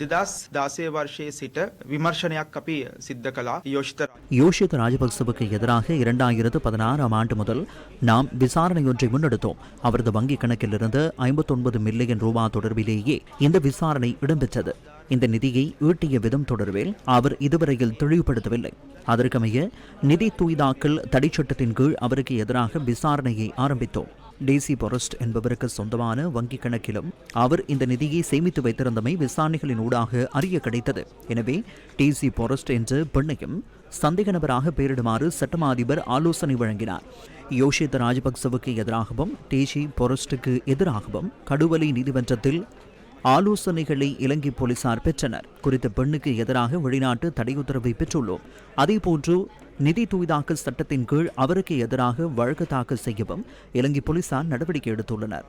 දෙදස් දාසය වර්ෂයේ සිට විමර්ශනයක් අපි සිද්ධ කලා යෝෂිත யோஷித் ராஜபக்சவுக்கு எதிராக இரண்டாயிரத்து பதினாறாம் ஆண்டு முதல் நாம் விசாரணை ஒன்றை முன்னெடுத்தோம் அவரது வங்கிக் கணக்கிலிருந்து ஐம்பத்தொன்பது மில்லியன் ரூபாய் தொடர்பிலேயே இந்த விசாரணை இடம்பெற்றது இந்த நிதியை ஈட்டிய விதம் தொடர்பில் அவர் இதுவரையில் தெளிவுபடுத்தவில்லை அதற்கமைய நிதி தூய்தாக்கல் தடைச்சட்டத்தின் கீழ் அவருக்கு எதிராக விசாரணையை ஆரம்பித்தோம் டேசி பொரஸ்ட் என்பவருக்கு சொந்தமான வங்கிக் கணக்கிலும் அவர் இந்த நிதியை சேமித்து வைத்திருந்தமை விசாரணைகளின் ஊடாக அறிய கிடைத்தது. எனவே டேசி பொரஸ்ட் என்ற பெண்ணையும் சந்தேக நபராக பெயரிடுமாறு சட்டமா அதிபர் ஆலோசனை வழங்கினார். யோஷித் ராஜபக்சவுக்கு எதிராகவும் டேசி பொரஸ்டுக்கு எதிராகவும் கடுவலை நீதிமன்றத்தில் ஆலோசனைகளை இலங்கை போலீசார் பெற்றனர். குறித்த பெண்ணுக்கு எதிராக வெளிநாட்டு தடை உத்தரவை பெற்றுள்ளோம். அதேபோன்று நிதி தூய்தாக்கல் சட்டத்தின் கீழ் அவருக்கு எதிராக வழக்கு தாக்கல் செய்யவும் இலங்கை போலீசார் நடவடிக்கை எடுத்துள்ளனர்.